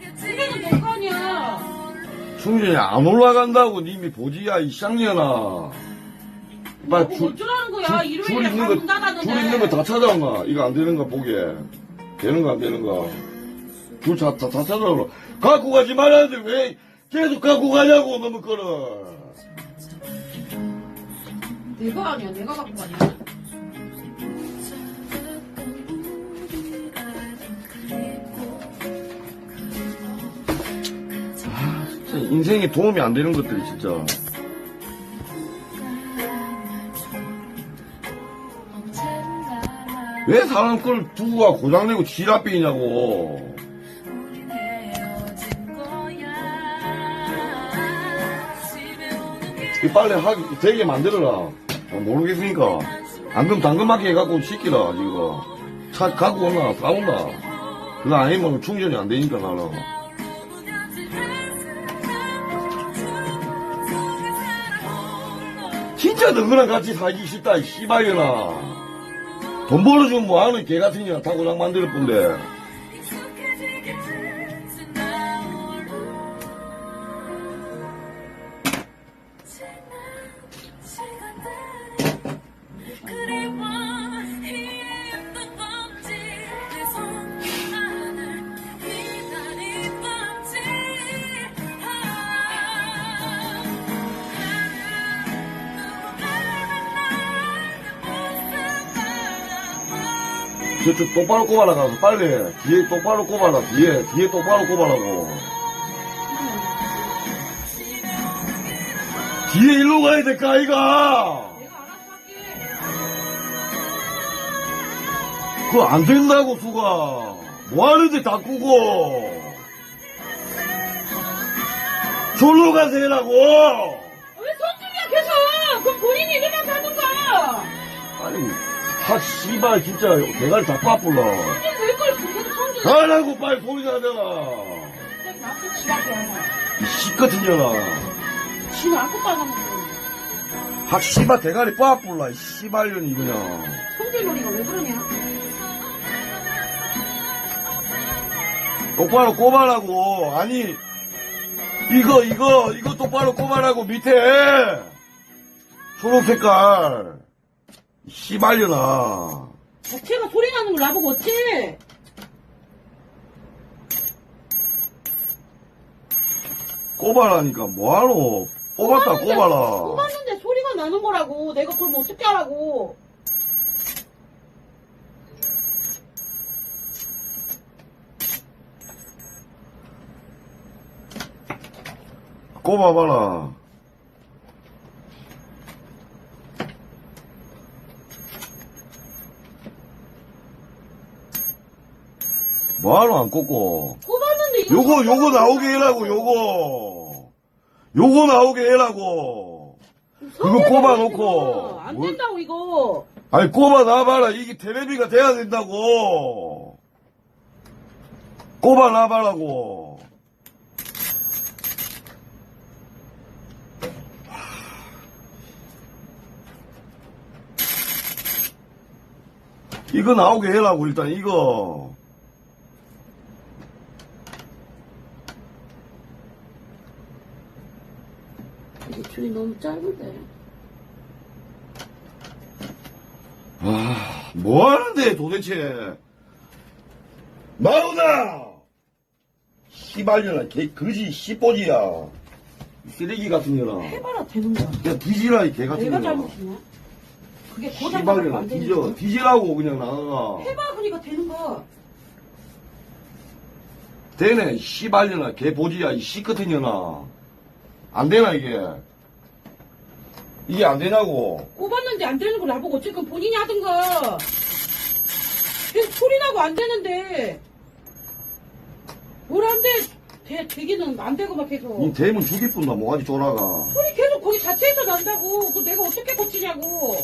충전은 될거 아니야. 충전이 안 올라간다고 님이 보지야 이 쌍년아 빨리 뭐 줄, 어쩌라는 거야. 줄, 줄 일요일에 있는 방문 거. 줄 있는 거다 찾아온가 이거 안 되는 거 보게 되는 거 안 되는 거 줄 다 다, 다 찾아오라 갖고 가지 말았는데 왜 계속 갖고 가냐고 너무 거를 내가 아니야. 내가 갖고 가냐. 인생에 도움이 안 되는 것들이 진짜. 왜 사람 걸 두고 가 고장내고 지랄병이냐고. 이 빨리 하기 되게 만들어라. 어, 모르겠으니까. 당금 당근마켓 해갖고 시키라 이거. 차 갖고 오나 싸운다 그거 아니면 충전이 안 되니까 나는 진짜 너희랑 같이 살기 싫다 이 씨발이나 돈 벌어주면 뭐하는 개 같은 년다 고장 만들 뿐데 저쪽 똑바로 꼽아라 가서 빨리. 뒤에 똑바로 꼽아라 뒤에. 뒤에 똑바로 꼽아라고. 뒤에 일로 가야 될까 아이가. 그거 안 된다고 수가. 뭐 하는데 다 끄고. 졸로 가세요라고 하 씨발 진짜 대가리 다 빠뿔라 손질 왜 그걸 계속 손질. 가라고 빨리 소리 나도 집 앞에 와서. 이 씨같은 년아 아무것도 안 하고. 하 씨발 대가리 빠뿔라 이 씨발년이 그냥 손질놀이가 왜 그러냐. 똑바로 꼽아라고 아니 이거 이거 이거 똑바로 꼽아라고 밑에 초록 색깔 이 씨발년아 자체가 소리 나는 걸 나보고 어째. 꼽아라니까 뭐하노 꼽았다 꼽아라 뽑았는데 소리가 나는 거라고. 내가 그럼 어떻게 하라고. 꼽아봐라 뭐하노 안 꼽고? 뽑았는데 이거. 요거 요거 나오게 해라고 요거. 요거 나오게 해라고. 그거 꼽아놓고. 안 뭘- 된다고 이거. 아니 꼽아 놔봐라. 이게 텔레비가 돼야 된다고. 꼽아 놔봐라고. 이거 나오게 해라고 일단 이거 이게 줄이 너무 짧은데. 아, 뭐 하는데 도대체? 마우나! 씨발년아, 개, 거지, 씨뽀지야. 이 쓰레기 같은 년아. 해봐라 되는 거야. 야, 뒤지라, 이 개 같은 내가 년아. 잘못이냐? 그게 고장나면 씨발년아, 안 되는 뒤져. 거. 뒤지라고, 그냥 나가. 해봐 그러니까 되는 거. 되네, 씨발년아, 개 보지야, 이씨 같은 년아. 안 되나, 이게? 이게 안 되냐고. 꼽았는데 안 되는 걸 나보고 어쨌든 본인이 하든가. 계속 소리 나고 안 되는데. 뭘 안 돼? 되, 되기는 안 되고 막 계속. 이 대문 죽일 뿐다, 뭐가지 돌아가. 소리 계속 거기 자체에서 난다고. 그 내가 어떻게 고치냐고.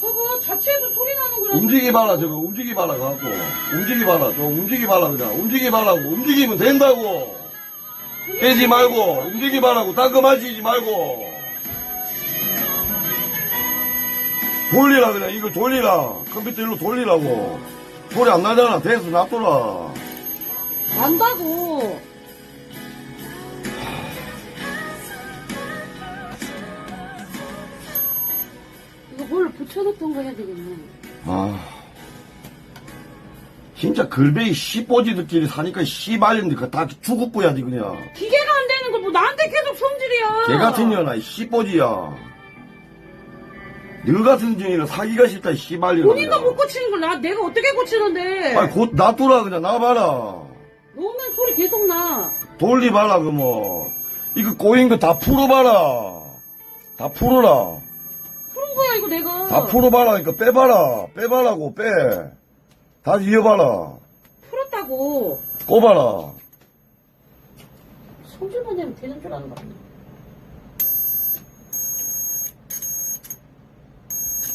봐봐, 자체에서 소리 나는 거라고. 움직여봐라 저거 움직여봐라 갖고. 움직여봐라 저 움직여봐라 그냥. 움직여봐라고 움직이면 된다고. 빼지 말고 움직여봐라고 딴거 마시지 말고. 돌리라 그냥 이거 돌리라. 컴퓨터 일로 돌리라고. 소리 안 나잖아. 대수 놔둬라. 난다고. 이거 뭘로 붙여놓던 거 해야 되겠네. 아. 진짜 글베이 씨뽀지들끼리 사니까 씨발인데 그다 죽었고야지 그냥. 기계가 안 되는 걸 뭐 나한테 계속 성질이야. 개 같은 년아 이 씨뽀지야. 너 같은 년이라 사기가 싫다 이 씨발이라 본인도 못 고치는 걸 나, 내가 어떻게 고치는데. 아니 곧 놔둬라 그냥 놔봐라. 놓으면 소리 계속 나. 돌리봐라 그 뭐. 이거 꼬인 거 다 풀어봐라. 다 풀어라 거야, 이거 내가. 다 풀어봐라 그러니까 빼봐라. 빼봐라고 빼다 이어봐라. 풀었다고. 꼽아라. 성질만 내면 되는 줄 아는 거 같네.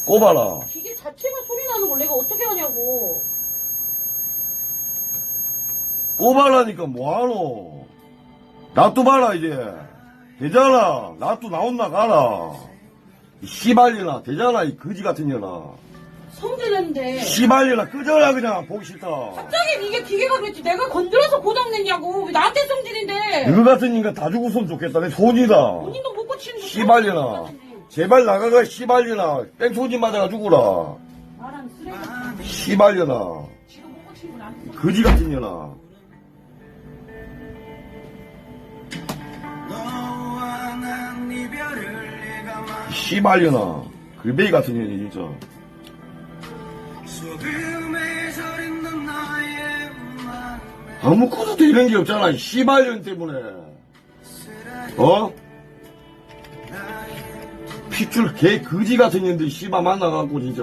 꼽아라. 기계 자체가 소리 나는 걸 내가 어떻게 하냐고. 꼽아라니까 뭐하노? 놔둬봐라 이제. 되잖아. 놔둬 나온나 가라 이 씨발년아 되잖아 이 거지 같은 년아 성질 내는데. 씨발년아 끄져라 그냥 보기 싫다 갑자기 이게 기계가 그랬지. 내가 건드려서 고장냈냐고. 왜 나한테 성질인데. 너 같은 인간 다 죽었으면 좋겠다 내 손이다 본인도 못 고치는 거. 씨발년아 제발 나가가 씨발년아 뺑소지 맞아가 죽어라 말하는 쓰레기 같은 씨발년아 지금 못 고치는 건 아니고. 거지 같은 년아 너와 난 이별을 씨발년아 글베이 같은 년이 진짜 아무것도 되는 게 없잖아 이 씨발년 때문에. 어? 핏줄 개 거지 같은 년들 씨발 만나갖고 진짜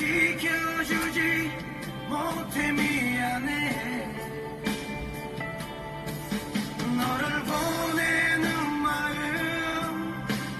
지켜주지 못해 미